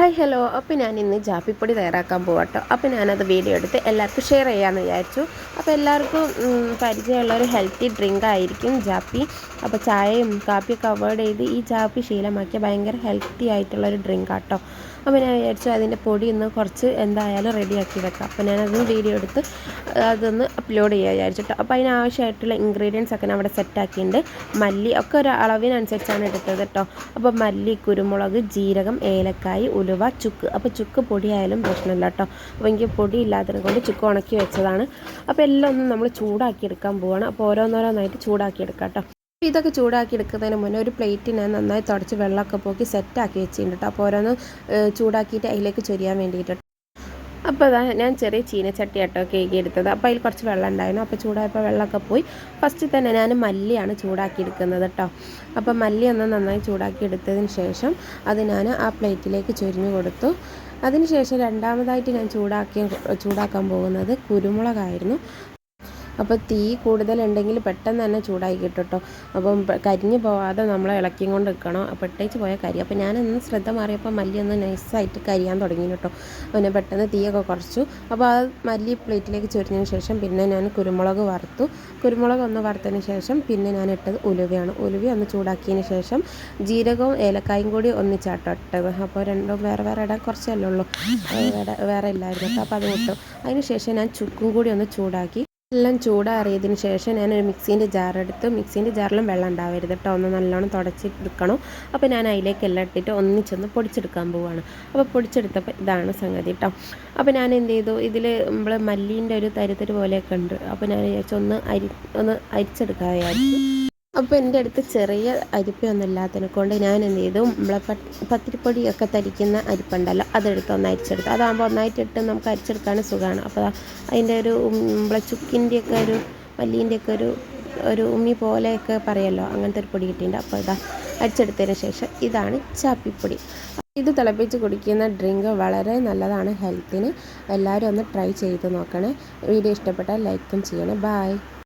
Hi hello. അപ്പോൾ ഞാൻ ഇന്ന് ജാപ്പിപ്പൊടി തയ്യാറാക്കാൻ പോകട്ടോ അപ്പോൾ ഞാനത് വീഡിയോ എടുത്ത് എല്ലാവർക്കും ഷെയർ ചെയ്യാമെന്ന് വിചാരിച്ചു. അപ്പോൾ എല്ലാവർക്കും പരിചയമുള്ള ഒരു ഹെൽത്തി ഡ്രിങ്ക് ആയിരിക്കും ജാപ്പി. അപ്പോൾ ചായയും കാപ്പിയൊക്കെ അവോയ്ഡ് ചെയ്ത് ഈ ജാപ്പി ശീലമാക്കിയ ഭയങ്കര ഹെൽത്തി ആയിട്ടുള്ള ഒരു ഡ്രിങ്ക് ആട്ടോ അപ്പോൾ ഞാൻ വിചാരിച്ചു അതിന്റെ പൊടി ഒന്ന് കുറച്ച് എന്തായാലും റെഡി ആക്കി വെക്കാം. അപ്പോൾ ഞാനത് വീഡിയോ എടുത്ത് അതൊന്ന് അപ്ലോഡ് ചെയ്യാൻ വിചാരിച്ചിട്ടോ അപ്പോൾ അതിനാവശ്യമായിട്ടുള്ള ഇൻഗ്രീഡിയൻസ് ഒക്കെ ഞാൻ അവിടെ സെറ്റാക്കിയിട്ടുണ്ട് മല്ലി ഒക്കെ ഒരു അളവിനനുസരിച്ചാണ് എടുത്തത് കേട്ടോ അപ്പോൾ മല്ലി കുരുമുളക് ജീരകം ഏലക്കായ് ഉലുവ ചുക്ക് അപ്പോൾ ചുക്ക് പൊടിയായാലും പ്രശ്നമില്ല കേട്ടോ. അപ്പോൾ എനിക്ക് പൊടി ഇല്ലാത്തതിനെ കൊണ്ട് ചുക്ക് ഉണക്കി വെച്ചതാണ്. അപ്പോൾ എല്ലാം ഒന്നും നമ്മൾ ചൂടാക്കി എടുക്കാൻ പോവാണ്. അപ്പോൾ ഓരോന്നോരോന്നായിട്ട് ചൂടാക്കി എടുക്കാം കേട്ടോ ഇതൊക്കെ ചൂടാക്കി എടുക്കുന്നതിന് മുന്നേ ഒരു പ്ലേറ്റ് ഞാൻ നന്നായി തുടച്ച് വെള്ളമൊക്കെ പോക്കി സെറ്റാക്കി വെച്ചിട്ടുണ്ട് കേട്ടോ. അപ്പോൾ ഓരോന്ന് ചൂടാക്കിയിട്ട് അതിലേക്ക് ചൊരിയാൻ വേണ്ടിയിട്ട് അപ്പോൾ അതാ ഞാൻ ചെറിയ ചീനച്ചട്ടി ആട്ടോ കേക്ക് എടുത്തത്. അപ്പോൾ അതിൽ കുറച്ച് വെള്ളം ഉണ്ടായിരുന്നു. അപ്പോൾ ചൂടായപ്പോൾ വെള്ളമൊക്കെ പോയി. ഫസ്റ്റ് തന്നെ ഞാൻ മല്ലിയാണ് ചൂടാക്കി എടുക്കുന്നത് കേട്ടോ അപ്പോൾ മല്ലി ഒന്ന് നന്നായി ചൂടാക്കി എടുത്തതിന് ശേഷം അത് ഞാൻ ആ പ്ലേറ്റിലേക്ക് ചൊരിഞ്ഞു കൊടുത്തു. അതിനുശേഷം രണ്ടാമതായിട്ട് ഞാൻ ചൂടാക്കിയ ചൂടാക്കാൻ പോകുന്നത് കുരുമുളകായിരുന്നു. അപ്പോൾ തീ കൂടുതലുണ്ടെങ്കിൽ പെട്ടെന്ന് തന്നെ ചൂടായി കിട്ടും കേട്ടോ അപ്പം കരിഞ്ഞു പോവാതെ നമ്മൾ ഇളക്കിയും കൊണ്ട് നിൽക്കണം. പെട്ടേച്ച് പോയ കരി അപ്പോൾ ഞാനൊന്ന് ശ്രദ്ധ മാറിയപ്പോൾ മല്ലി ഒന്ന് നൈസായിട്ട് കരിയാൻ തുടങ്ങി കേട്ടോ പിന്നെ പെട്ടെന്ന് തീയൊക്കെ കുറച്ചു. അപ്പോൾ ആ മല്ലി പ്ലേറ്റിലേക്ക് ചൊരിഞ്ഞതിന് ശേഷം പിന്നെ ഞാൻ കുരുമുളക് വറുത്തു. കുരുമുളക് ഒന്ന് വറുത്തതിന് ശേഷം പിന്നെ ഞാൻ ഇട്ടത് ഉലുവയാണ്. ഉലുവ ഒന്ന് ചൂടാക്കിയതിന് ശേഷം ജീരകവും ഏലക്കായും കൂടി ഒന്നിച്ചാട്ടോ ഇട്ടത്. അപ്പോൾ രണ്ടും വേറെ വേറെ ഇടാൻ കുറച്ചല്ലേ ഉള്ളൂ. വേറെ വേറെ ഇല്ലായിരുന്നു അപ്പോൾ അത് കിട്ടും അതിന് ശേഷം ഞാൻ ചുക്കും കൂടി ഒന്ന് ചൂടാക്കി എല്ലാം ചൂടാറിയതിന് ശേഷം ഞാനൊരു മിക്സീന്റെ ജാറെടുത്ത് മിക്സീന്റെ ജാറിലും വെള്ളം ഉണ്ടാവരുത് കേട്ടോ. ഒന്ന് നല്ലോണം തുടച്ചെടുക്കണം അപ്പോൾ ഞാൻ അതിലേക്ക് എല്ലാം ഇട്ടിട്ട് ഒന്നിച്ചൊന്ന് പൊടിച്ചെടുക്കാൻ പോവുകയാണ് അപ്പോൾ പൊടിച്ചെടുത്തപ്പോൾ ഇതാണ് സംഗതി കേട്ടോ. അപ്പോൾ ഞാൻ എന്ത് ചെയ്തു? ഇതിൽ നമ്മൾ മല്ലീന്റെ ഒരു തരുത്തര് പോലെയൊക്കെ ഉണ്ട്. അപ്പോൾ ഞാൻ വിചാരിച്ചു ഒന്ന് അരി ഒന്ന് അരിച്ചെടുക്കാൻ വിചാരിച്ചു. അപ്പോൾ എന്റെ അടുത്ത് ചെറിയ അരിപ്പയൊന്നും ഇല്ലാത്തതിനെ കൊണ്ട് ഞാൻ എന്ത് ചെയ്തു? നമ്മളെ പത്തിരിപ്പൊടിയൊക്കെ തരിക്കുന്ന അരിപ്പുണ്ടല്ലോ അതെടുത്ത് ഒന്ന് അരിച്ചെടുത്തു. അതാകുമ്പോൾ ഒന്നായിട്ടിട്ട് നമുക്ക് അരിച്ചെടുക്കാനും സുഖമാണ്. അപ്പോൾ അതിന്റെ ഒരു നമ്മളെ ചുക്കിന്റെയൊക്കെ ഒരു മല്ലീന്റെയൊക്കെ ഒരു ഒരു ഉമ്മി പോലെയൊക്കെ പറയല്ലോ അങ്ങനത്തെ ഒരു പൊടി കിട്ടിയിട്ടുണ്ട്. അപ്പോൾ ഇതാ അരിച്ചെടുത്തതിന് ശേഷം ഇതാണ് ചാപ്പിപ്പൊടി. ഇത് തിളപ്പിച്ച് കുടിക്കുന്ന ഡ്രിങ്ക് വളരെ നല്ലതാണ് ഹെൽത്തിന്. എല്ലാവരും ഒന്ന് ട്രൈ ചെയ്ത് നോക്കണേ. വീഡിയോ ഇഷ്ടപ്പെട്ടാൽ ലൈക്കും ചെയ്യണേ. ബായ്.